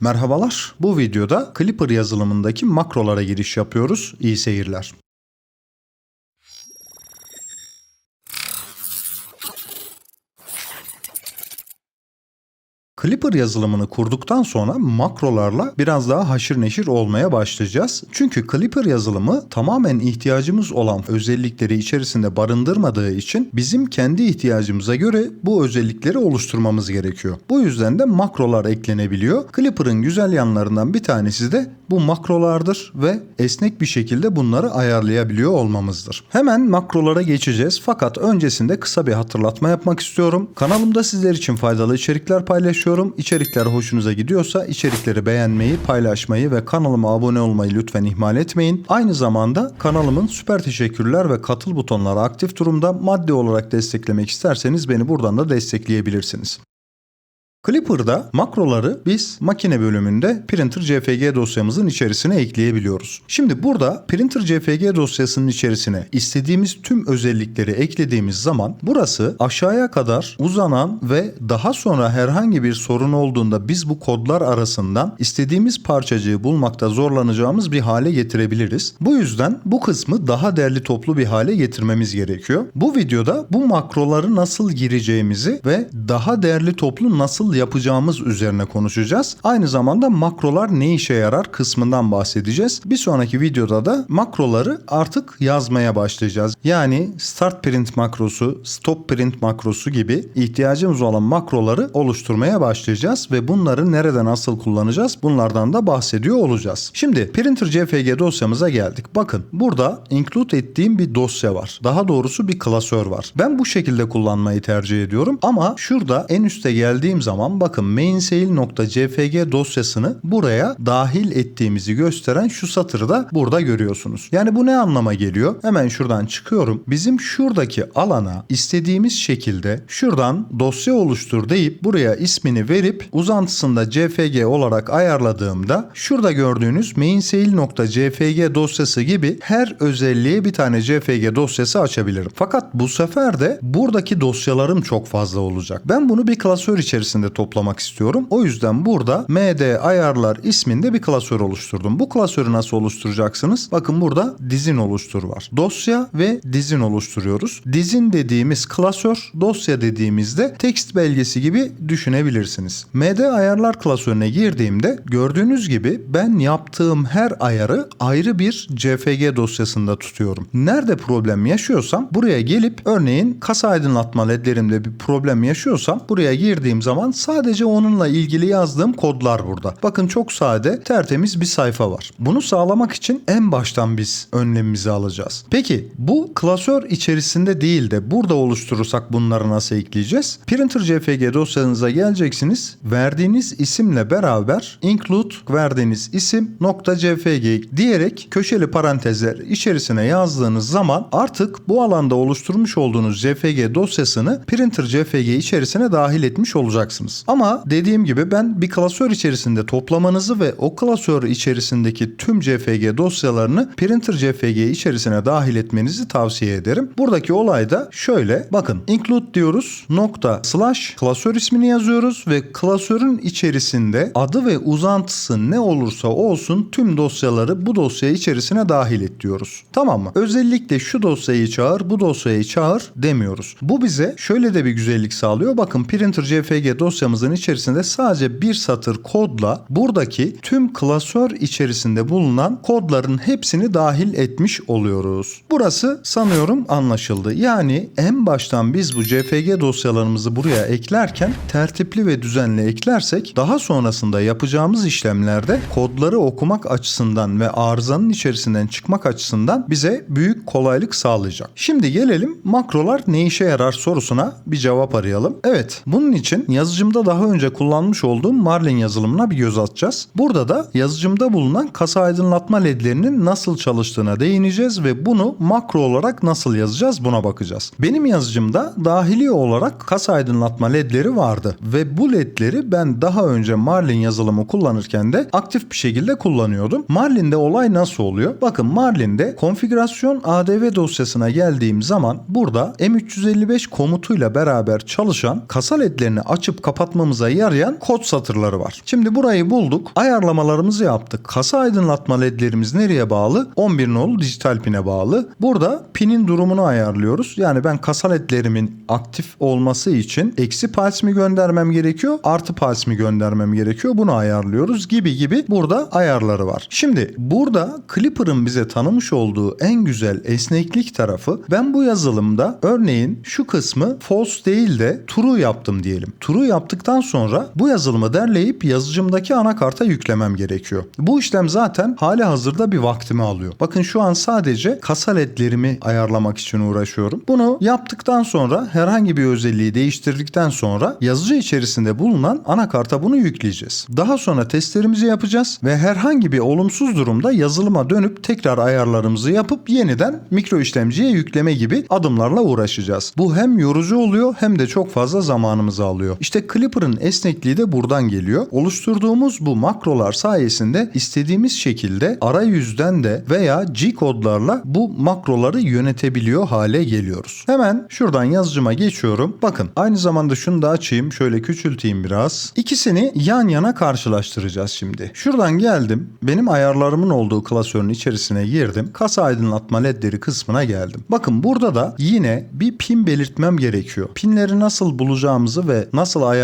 Merhabalar. Bu videoda Clipper yazılımındaki makrolara giriş yapıyoruz. İyi seyirler. Clipper yazılımını kurduktan sonra makrolarla biraz daha haşır neşir olmaya başlayacağız. Çünkü Clipper yazılımı tamamen ihtiyacımız olan özellikleri içerisinde barındırmadığı için bizim kendi ihtiyacımıza göre bu özellikleri oluşturmamız gerekiyor. Bu yüzden de makrolar eklenebiliyor. Clipper'ın güzel yanlarından bir tanesi de bu makrolardır ve esnek bir şekilde bunları ayarlayabiliyor olmamızdır. Hemen makrolara geçeceğiz fakat öncesinde kısa bir hatırlatma yapmak istiyorum. Kanalımda sizler için faydalı içerikler paylaşıyorum. İçerikler hoşunuza gidiyorsa içerikleri beğenmeyi, paylaşmayı ve kanalıma abone olmayı lütfen ihmal etmeyin. Aynı zamanda kanalımın süper teşekkürler ve katıl butonları aktif durumda. Maddi olarak desteklemek isterseniz beni buradan da destekleyebilirsiniz. Clipper'da makroları biz makine bölümünde printer CFG dosyamızın içerisine ekleyebiliyoruz. Şimdi burada printer CFG dosyasının içerisine istediğimiz tüm özellikleri eklediğimiz zaman burası aşağıya kadar uzanan ve daha sonra herhangi bir sorun olduğunda biz bu kodlar arasından istediğimiz parçacığı bulmakta zorlanacağımız bir hale getirebiliriz. Bu yüzden bu kısmı daha derli toplu bir hale getirmemiz gerekiyor. Bu videoda bu makroları nasıl gireceğimizi ve daha derli toplu nasıl yapacağımız üzerine konuşacağız. Aynı zamanda makrolar ne işe yarar kısmından bahsedeceğiz. Bir sonraki videoda da makroları artık yazmaya başlayacağız. Yani start print makrosu, stop print makrosu gibi ihtiyacımız olan makroları oluşturmaya başlayacağız ve bunları nerede nasıl kullanacağız bunlardan da bahsediyor olacağız. Şimdi printer CFG dosyamıza geldik. Bakın burada include ettiğim bir dosya var. Daha doğrusu bir klasör var. Ben bu şekilde kullanmayı tercih ediyorum ama şurada en üste geldiğim zaman bakın mainsail.cfg dosyasını buraya dahil ettiğimizi gösteren şu satırı da burada görüyorsunuz. Yani bu ne anlama geliyor? Hemen şuradan çıkıyorum. Bizim şuradaki alana istediğimiz şekilde şuradan dosya oluştur deyip buraya ismini verip uzantısında cfg olarak ayarladığımda şurada gördüğünüz mainsail.cfg dosyası gibi her özelliğe bir tane cfg dosyası açabilirim. Fakat bu sefer de buradaki dosyalarım çok fazla olacak. Ben bunu bir klasör içerisinde toplamak istiyorum. O yüzden burada md ayarlar isminde bir klasör oluşturdum. Bu klasörü nasıl oluşturacaksınız? Bakın burada dizin oluştur var. Dosya ve dizin oluşturuyoruz. Dizin dediğimiz klasör, dosya dediğimizde text belgesi gibi düşünebilirsiniz. md ayarlar klasörüne girdiğimde gördüğünüz gibi ben yaptığım her ayarı ayrı bir cfg dosyasında tutuyorum. Nerede problem yaşıyorsam buraya gelip örneğin kasa aydınlatma ledlerimde bir problem yaşıyorsam buraya girdiğim zaman sadece onunla ilgili yazdığım kodlar burada. Bakın çok sade, tertemiz bir sayfa var. Bunu sağlamak için en baştan biz önlemimizi alacağız. Peki bu klasör içerisinde değil de burada oluşturursak bunları nasıl ekleyeceğiz? Printer CFG dosyanıza geleceksiniz. Verdiğiniz isimle beraber include verdiğiniz isim nokta .cfg diyerek köşeli parantezler içerisine yazdığınız zaman artık bu alanda oluşturmuş olduğunuz CFG dosyasını printer CFG içerisine dahil etmiş olacaksınız. Ama dediğim gibi ben bir klasör içerisinde toplamanızı ve o klasör içerisindeki tüm CFG dosyalarını printer CFG içerisine dahil etmenizi tavsiye ederim. Buradaki olay da şöyle. Bakın include diyoruz. Nokta slash klasör ismini yazıyoruz ve klasörün içerisinde adı ve uzantısı ne olursa olsun tüm dosyaları bu dosya içerisine dahil et diyoruz. Tamam mı? Özellikle şu dosyayı çağır, bu dosyayı çağır demiyoruz. Bu bize şöyle de bir güzellik sağlıyor. Bakın printer CFG dosyamızın içerisinde sadece bir satır kodla buradaki tüm klasör içerisinde bulunan kodların hepsini dahil etmiş oluyoruz. Burası sanıyorum anlaşıldı. Yani en baştan biz bu CFG dosyalarımızı buraya eklerken tertipli ve düzenli eklersek daha sonrasında yapacağımız işlemlerde kodları okumak açısından ve arızanın içerisinden çıkmak açısından bize büyük kolaylık sağlayacak. Şimdi gelelim makrolar ne işe yarar sorusuna bir cevap arayalım. Evet bunun için yazıcımda daha önce kullanmış olduğum Marlin yazılımına bir göz atacağız. Burada da yazıcımda bulunan kasa aydınlatma ledlerinin nasıl çalıştığına değineceğiz ve bunu makro olarak nasıl yazacağız buna bakacağız. Benim yazıcımda dahili olarak kasa aydınlatma ledleri vardı ve bu ledleri ben daha önce Marlin yazılımı kullanırken de aktif bir şekilde kullanıyordum. Marlin'de olay nasıl oluyor? Bakın Marlin'de konfigürasyon ADV dosyasına geldiğim zaman burada M355 komutuyla beraber çalışan kasa ledlerini açıp kapatabiliyoruz kapatmamıza yarayan kod satırları var. Şimdi burayı bulduk. Ayarlamalarımızı yaptık. Kasa aydınlatma ledlerimiz nereye bağlı? 11 nolu dijital pine bağlı. Burada pinin durumunu ayarlıyoruz. Yani ben kasa ledlerimin aktif olması için eksi pals mi göndermem gerekiyor? Artı pals mi göndermem gerekiyor? Bunu ayarlıyoruz gibi gibi burada ayarları var. Şimdi burada Clipper'ın bize tanımış olduğu en güzel esneklik tarafı ben bu yazılımda örneğin şu kısmı false değil de true yaptım diyelim. True yaptıktan sonra bu yazılımı derleyip yazıcımdaki anakarta yüklemem gerekiyor. Bu işlem zaten hali hazırda bir vaktimi alıyor. Bakın şu an sadece kasa ledlerimi ayarlamak için uğraşıyorum. Bunu yaptıktan sonra herhangi bir özelliği değiştirdikten sonra yazıcı içerisinde bulunan anakarta bunu yükleyeceğiz. Daha sonra testlerimizi yapacağız ve herhangi bir olumsuz durumda yazılıma dönüp tekrar ayarlarımızı yapıp yeniden mikro işlemciye yükleme gibi adımlarla uğraşacağız. Bu hem yorucu oluyor hem de çok fazla zamanımızı alıyor. İşte Clipper'ın esnekliği de buradan geliyor. Oluşturduğumuz bu makrolar sayesinde istediğimiz şekilde arayüzden de veya G kodlarla bu makroları yönetebiliyor hale geliyoruz. Hemen şuradan yazıcıma geçiyorum. Bakın aynı zamanda şunu da açayım. Şöyle küçülteyim biraz. İkisini yan yana karşılaştıracağız şimdi. Şuradan geldim. Benim ayarlarımın olduğu klasörün içerisine girdim. Kasa aydınlatma ledleri kısmına geldim. Bakın burada da yine bir pin belirtmem gerekiyor. Pinleri nasıl bulacağımızı ve nasıl ayarlayacağımızı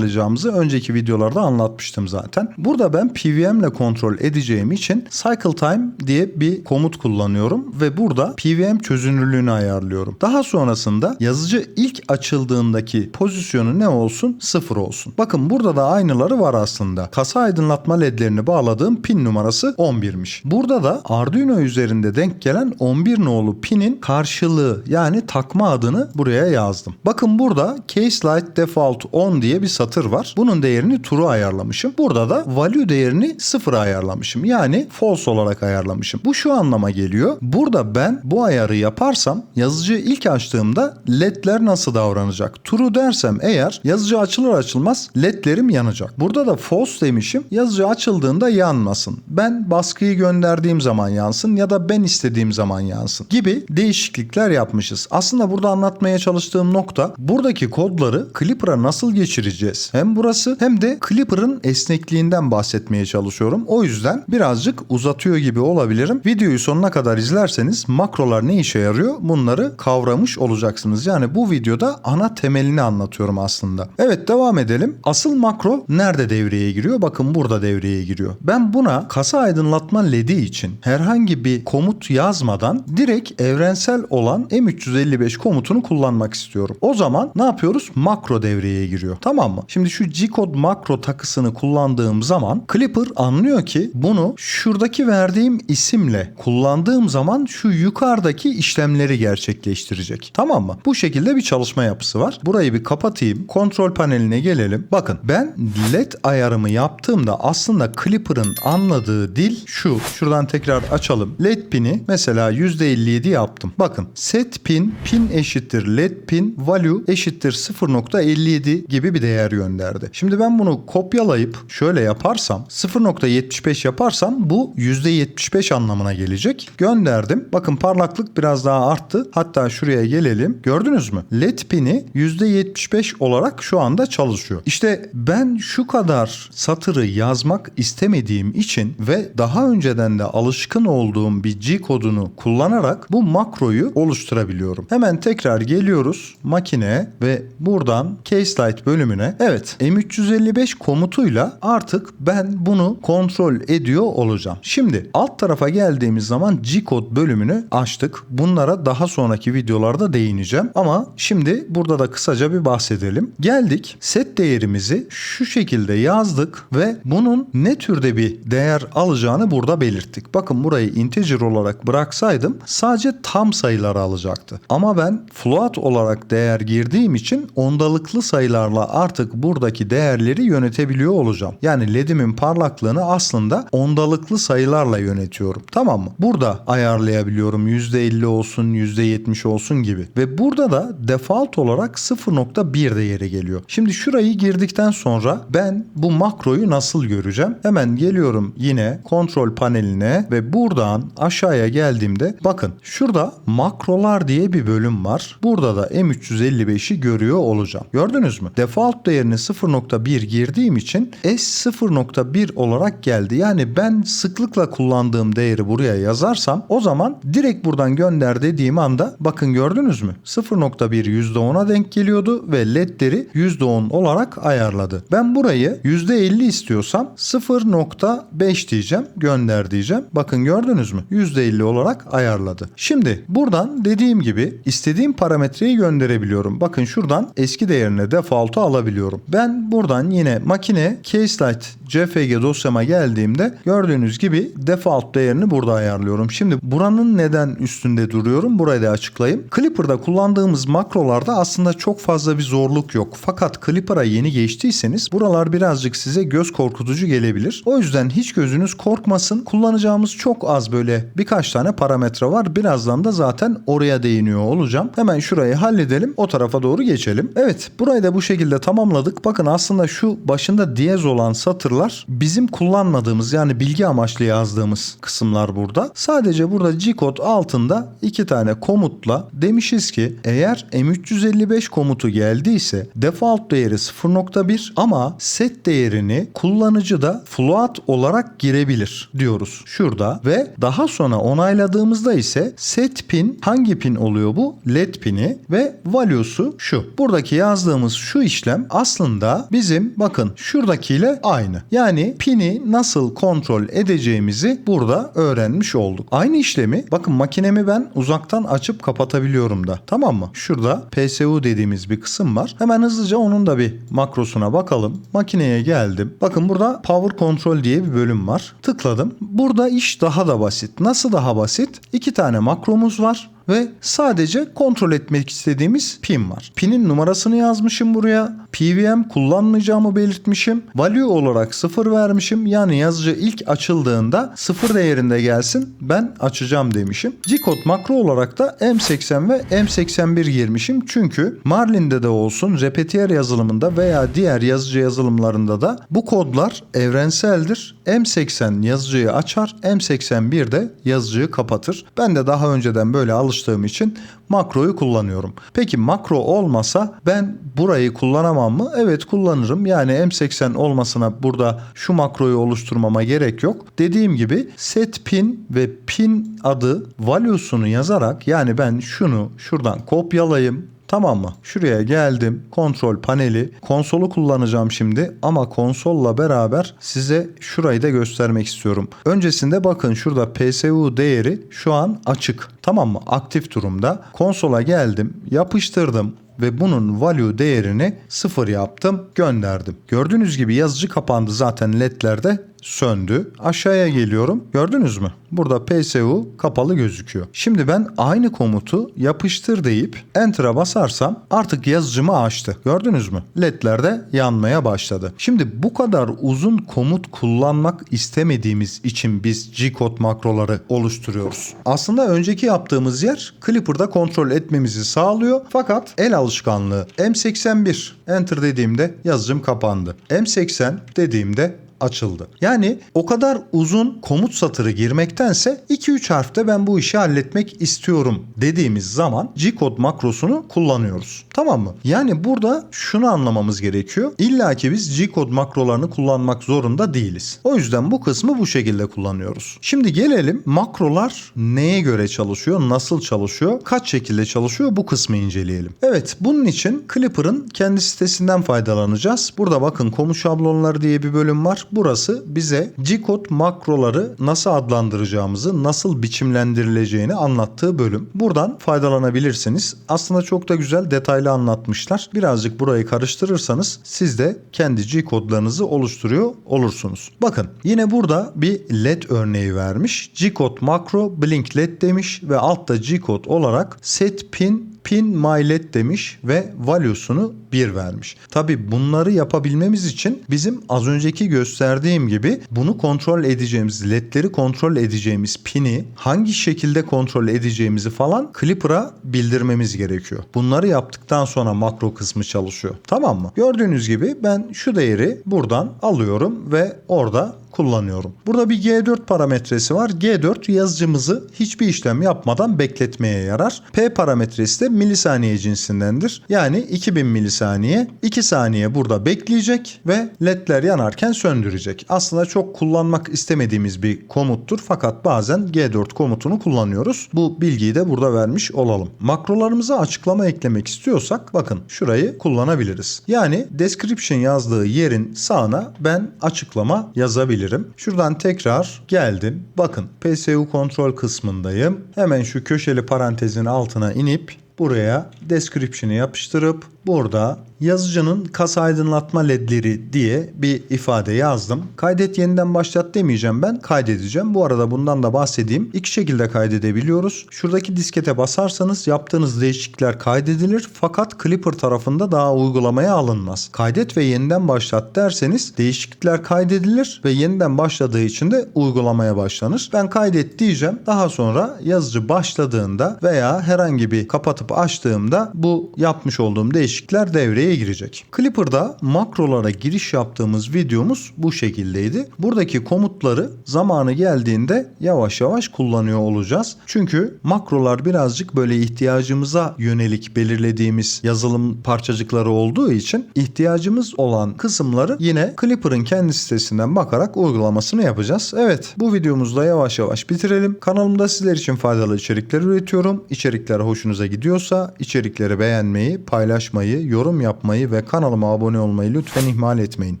önceki videolarda anlatmıştım zaten. Burada ben PVM ile kontrol edeceğim için cycle time diye bir komut kullanıyorum ve burada PVM çözünürlüğünü ayarlıyorum. Daha sonrasında yazıcı ilk açıldığındaki pozisyonu ne olsun? Sıfır olsun. Bakın burada da aynıları var aslında. Kasa aydınlatma ledlerini bağladığım pin numarası 11'miş. Burada da Arduino üzerinde denk gelen 11 nolu pinin karşılığı yani takma adını buraya yazdım. Bakın burada Case Light Default 10 diye bir satır var. Bunun değerini true ayarlamışım. Burada da value değerini 0 ayarlamışım. Yani false olarak ayarlamışım. Bu şu anlama geliyor. Burada ben bu ayarı yaparsam yazıcı ilk açtığımda ledler nasıl davranacak? True dersem eğer yazıcı açılır açılmaz ledlerim yanacak. Burada da false demişim. Yazıcı açıldığında yanmasın. Ben baskıyı gönderdiğim zaman yansın ya da ben istediğim zaman yansın gibi değişiklikler yapmışız. Aslında burada anlatmaya çalıştığım nokta buradaki kodları Clipper'a nasıl geçireceğiz? Hem burası hem de Clipper'ın esnekliğinden bahsetmeye çalışıyorum. O yüzden birazcık uzatıyor gibi olabilirim. Videoyu sonuna kadar izlerseniz makrolar ne işe yarıyor bunları kavramış olacaksınız. Yani bu videoda ana temelini anlatıyorum aslında. Evet devam edelim. Asıl makro nerede devreye giriyor? Bakın burada devreye giriyor. Ben buna kasa aydınlatma ledi için herhangi bir komut yazmadan direkt evrensel olan M355 komutunu kullanmak istiyorum. O zaman ne yapıyoruz? Makro devreye giriyor. Tamam mı? Şimdi şu G-code makro takısını kullandığım zaman Clipper anlıyor ki bunu şuradaki verdiğim isimle kullandığım zaman şu yukarıdaki işlemleri gerçekleştirecek. Tamam mı? Bu şekilde bir çalışma yapısı var. Burayı bir kapatayım. Kontrol paneline gelelim. Bakın ben led ayarımı yaptığımda aslında Clipper'ın anladığı dil şu. Şuradan tekrar açalım. Led pini mesela %57 yaptım. Bakın set pin pin eşittir led pin value eşittir 0.57 gibi bir değer gönderdi. Şimdi ben bunu kopyalayıp şöyle yaparsam 0.75 yaparsam bu %75 anlamına gelecek. Gönderdim. Bakın parlaklık biraz daha arttı. Hatta şuraya gelelim. Gördünüz mü? LED pini %75 olarak şu anda çalışıyor. İşte ben şu kadar satırı yazmak istemediğim için ve daha önceden de alışkın olduğum bir G kodunu kullanarak bu makroyu oluşturabiliyorum. Hemen tekrar geliyoruz makine ve buradan Case Light bölümüne. Evet M355 komutuyla artık ben bunu kontrol ediyor olacağım. Şimdi alt tarafa geldiğimiz zaman G kod bölümünü açtık. Bunlara daha sonraki videolarda değineceğim. Ama şimdi burada da kısaca bir bahsedelim. Geldik set değerimizi şu şekilde yazdık ve bunun ne türde bir değer alacağını burada belirttik. Bakın burayı integer olarak bıraksaydım sadece tam sayıları alacaktı. Ama ben float olarak değer girdiğim için ondalıklı sayılarla artık buradaki değerleri yönetebiliyor olacağım. Yani ledimin parlaklığını aslında ondalıklı sayılarla yönetiyorum. Tamam mı? Burada ayarlayabiliyorum. %50 olsun, %70 olsun gibi. Ve burada da default olarak 0.1 değeri geliyor. Şimdi şurayı girdikten sonra ben bu makroyu nasıl göreceğim? Hemen geliyorum yine kontrol paneline ve buradan aşağıya geldiğimde bakın şurada makrolar diye bir bölüm var. Burada da M355'i görüyor olacağım. Gördünüz mü? Default Değerini 0.1 girdiğim için S 0.1 olarak geldi. Yani ben sıklıkla kullandığım değeri buraya yazarsam o zaman direkt buradan gönder dediğim anda bakın gördünüz mü? 0.1 %10'a denk geliyordu ve ledleri %10 olarak ayarladı. Ben burayı %50 istiyorsam 0.5 diyeceğim gönder diyeceğim. Bakın gördünüz mü? %50 olarak ayarladı. Şimdi buradan dediğim gibi istediğim parametreyi gönderebiliyorum. Bakın şuradan eski değerine default'u alabiliyorum. Ben buradan yine makine Keyslite CFG dosyama geldiğimde gördüğünüz gibi default değerini burada ayarlıyorum. Şimdi buranın neden üstünde duruyorum? Burayı da açıklayayım. Clipper'da kullandığımız makrolarda aslında çok fazla bir zorluk yok. Fakat Clipper'a yeni geçtiyseniz buralar birazcık size göz korkutucu gelebilir. O yüzden hiç gözünüz korkmasın. Kullanacağımız çok az böyle birkaç tane parametre var. Birazdan da zaten oraya değiniyor olacağım. Hemen şurayı halledelim. O tarafa doğru geçelim. Evet burayı da bu şekilde tamamladık. Bakın aslında şu başında diyez olan satırlar bizim kullanmadığımız yani bilgi amaçlı yazdığımız kısımlar burada. Sadece burada G-code altında iki tane komutla demişiz ki eğer M355 komutu geldiyse default değeri 0.1 ama set değerini kullanıcı da float olarak girebilir diyoruz şurada ve daha sonra onayladığımızda ise set pin hangi pin oluyor bu? LED pini ve value'su şu. Buradaki yazdığımız şu işlem aslında bizim bakın şuradakiyle aynı. Yani pini nasıl kontrol edeceğimizi burada öğrenmiş olduk. Aynı işlemi bakın makinemi ben uzaktan açıp kapatabiliyorum da. Tamam mı? Şurada PSU dediğimiz bir kısım var. Hemen hızlıca onun da bir makrosuna bakalım. Makineye geldim. Bakın burada Power Control diye bir bölüm var. Tıkladım. Burada iş daha da basit. Nasıl daha basit? İki tane makromuz var ve sadece kontrol etmek istediğimiz pin var. Pinin numarasını yazmışım buraya. PVM kullanmayacağımı belirtmişim. Value olarak 0 vermişim. Yani yazıcı ilk açıldığında 0 değerinde gelsin ben açacağım demişim. G-code makro olarak da M80 ve M81 girmişim. Çünkü Marlin'de de olsun Repetier yazılımında veya diğer yazıcı yazılımlarında da bu kodlar evrenseldir. M80 yazıcıyı açar, M81 de yazıcıyı kapatır. Ben de daha önceden böyle alıştığım için makroyu kullanıyorum. Peki makro olmasa ben burayı kullanamam mı? Evet kullanırım. Yani M80 olmasına burada şu makroyu oluşturmama gerek yok. Dediğim gibi set pin ve pin adı value'sunu yazarak yani ben şunu şuradan kopyalayayım Tamam mı? Şuraya geldim. Kontrol paneli. Konsolu kullanacağım şimdi ama konsolla beraber size şurayı da göstermek istiyorum. Öncesinde bakın şurada PSU değeri şu an açık. Tamam mı? Aktif durumda. Konsola geldim. Yapıştırdım ve bunun value değerini sıfır yaptım gönderdim. Gördüğünüz gibi yazıcı kapandı zaten ledlerde söndü. Aşağıya geliyorum. Gördünüz mü? Burada PSU kapalı gözüküyor. Şimdi ben aynı komutu yapıştır deyip Enter'a basarsam artık yazıcımı açtı. Gördünüz mü? LED'ler de yanmaya başladı. Şimdi bu kadar uzun komut kullanmak istemediğimiz için biz G-code makroları oluşturuyoruz. Aslında önceki yaptığımız yer Clipper'da kontrol etmemizi sağlıyor. Fakat el alışkanlığı M81 Enter dediğimde yazıcım kapandı. M80 dediğimde açıldı. Yani o kadar uzun komut satırı girmektense 2-3 harfte ben bu işi halletmek istiyorum dediğimiz zaman G-code makrosunu kullanıyoruz. Tamam mı? Yani burada şunu anlamamız gerekiyor. İlla ki biz G-code makrolarını kullanmak zorunda değiliz. O yüzden bu kısmı bu şekilde kullanıyoruz. Şimdi gelelim makrolar neye göre çalışıyor, nasıl çalışıyor, kaç şekilde çalışıyor bu kısmı inceleyelim. Evet bunun için Clipper'ın kendi sitesinden faydalanacağız. Burada bakın komut şablonları diye bir bölüm var. Burası bize G-code makroları nasıl adlandıracağımızı, nasıl biçimlendirileceğini anlattığı bölüm. Buradan faydalanabilirsiniz. Aslında çok da güzel detaylı anlatmışlar. Birazcık burayı karıştırırsanız siz de kendi G-kodlarınızı oluşturuyor olursunuz. Bakın yine burada bir LED örneği vermiş. G-code makro blink LED demiş ve altta G-code olarak set pin pin mylet demiş ve value'sunu 1 vermiş. Tabi bunları yapabilmemiz için bizim az önceki gösterdiğim gibi bunu kontrol edeceğimiz, ledleri kontrol edeceğimiz pini hangi şekilde kontrol edeceğimizi falan Clipper'a bildirmemiz gerekiyor. Bunları yaptıktan sonra makro kısmı çalışıyor. Tamam mı? Gördüğünüz gibi ben şu değeri buradan alıyorum ve orada kullanıyorum. Burada bir G4 parametresi var. G4 yazıcımızı hiçbir işlem yapmadan bekletmeye yarar. P parametresi de milisaniye cinsindendir. Yani 2000 milisaniye 2 saniye burada bekleyecek ve ledler yanarken söndürecek. Aslında çok kullanmak istemediğimiz bir komuttur fakat bazen G4 komutunu kullanıyoruz. Bu bilgiyi de burada vermiş olalım. Makrolarımıza açıklama eklemek istiyorsak bakın şurayı kullanabiliriz. Yani description yazdığı yerin sağına ben açıklama yazabilirim. Şuradan tekrar geldim. Bakın PSU kontrol kısmındayım. Hemen şu köşeli parantezin altına inip buraya description'ı yapıştırıp burada yazıcının kas aydınlatma ledleri diye bir ifade yazdım. Kaydet yeniden başlat demeyeceğim ben. Kaydedeceğim. Bu arada bundan da bahsedeyim. İki şekilde kaydedebiliyoruz. Şuradaki diskete basarsanız yaptığınız değişiklikler kaydedilir fakat Clipper tarafında daha uygulamaya alınmaz. Kaydet ve yeniden başlat derseniz değişiklikler kaydedilir ve yeniden başladığı için de uygulamaya başlanır. Ben kaydet diyeceğim. Daha sonra yazıcı başladığında veya herhangi bir kapatıp açtığımda bu yapmış olduğum değişiklikler devreye girecek. Clipper'da makrolara giriş yaptığımız videomuz bu şekildeydi. Buradaki komutları zamanı geldiğinde yavaş yavaş kullanıyor olacağız. Çünkü makrolar birazcık böyle ihtiyacımıza yönelik belirlediğimiz yazılım parçacıkları olduğu için ihtiyacımız olan kısımları yine Clipper'ın kendi sitesinden bakarak uygulamasını yapacağız. Evet bu videomuzda yavaş yavaş bitirelim. Kanalımda sizler için faydalı içerikler üretiyorum. İçerikler hoşunuza gidiyorsa içerikleri beğenmeyi, paylaşmayı, yorum yapmayı ve kanalıma abone olmayı lütfen ihmal etmeyin.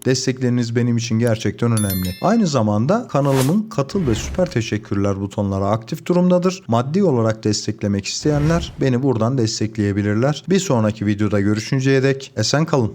Destekleriniz benim için gerçekten önemli. Aynı zamanda kanalımın katıl ve süper teşekkürler butonları aktif durumdadır. Maddi olarak desteklemek isteyenler beni buradan destekleyebilirler. Bir sonraki videoda görüşünceye dek esen kalın.